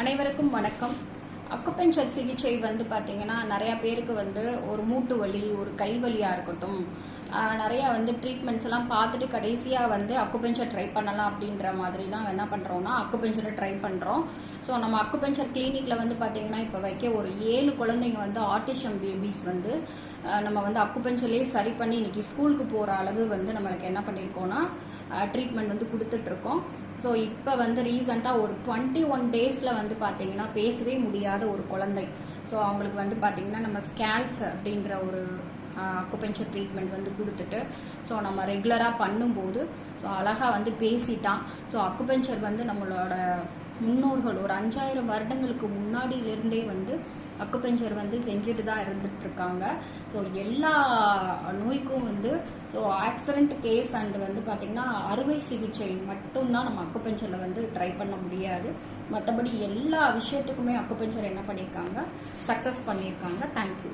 அனைவருக்கும் வணக்கம். அக்குபெஞ்சர் சிகிச்சை வந்து பார்த்தீங்கன்னா நிறைய பேருக்கு வந்து ஒரு மூட்டு வலி ஒரு கை வலியாக இருக்கட்டும் நிறைய வந்து ட்ரீட்மெண்ட்ஸ் எல்லாம் பார்த்துட்டு கடைசியாக வந்து அக்குபெஞ்சர் ட்ரை பண்ணலாம் அப்படின்ற மாதிரி தான் என்ன பண்ணுறோம்னா அக்குபெஞ்சரை ட்ரை பண்ணுறோம் ஸோ நம்ம அக்குபெஞ்சர் கிளினிக்கில் வந்து பார்த்தீங்கன்னா இப்போ வைக்க ஒரு ஏழு குழந்தைங்க வந்து ஆர்டிஷம் பேபிஸ் வந்து நம்ம வந்து அக்குபெஞ்சர்லேயே சரி பண்ணி இன்னைக்கு ஸ்கூலுக்கு போகிற அளவு வந்து நம்மளுக்கு என்ன பண்ணியிருக்கோன்னா ட்ரீட்மெண்ட் வந்து கொடுத்துட்ருக்கோம். ஸோ இப்போ வந்து ரீசெண்டாக ஒரு டுவெண்ட்டி ஒன் டேஸில் வந்து பார்த்தீங்கன்னா பேசவே முடியாத ஒரு குழந்தை. ஸோ அவங்களுக்கு வந்து பார்த்தீங்கன்னா நம்ம ஸ்கேல்ஃப் அப்படின்ற ஒரு அக்குபெஞ்சர் ட்ரீட்மெண்ட் வந்து கொடுத்துட்டு ஸோ நம்ம ரெகுலராக பண்ணும்போது ஸோ அழகாக வந்து பேசிட்டான். ஸோ அக்குபெஞ்சர் வந்து நம்மளோட முன்னோர்கள் ஒரு அஞ்சாயிரம் வருடங்களுக்கு முன்னாடியிலிருந்தே வந்து அக்குபெஞ்சர் வந்து செஞ்சுட்டு தான் இருந்துட்டுருக்காங்க. ஸோ எல்லா நோய்க்கும் வந்து ஸோ ஆக்சிடென்ட் கேஸ் அண்ட் வந்து பார்த்திங்கன்னா அறுவை சிகிச்சை மட்டும்தான் நம்ம அக்குபெஞ்சரில் வந்து ட்ரை பண்ண முடியாது. மற்றபடி எல்லா விஷயத்துக்குமே அக்குபெஞ்சர் என்ன பண்ணியிருக்காங்க? சக்ஸஸ் பண்ணியிருக்காங்க. தேங்க்யூ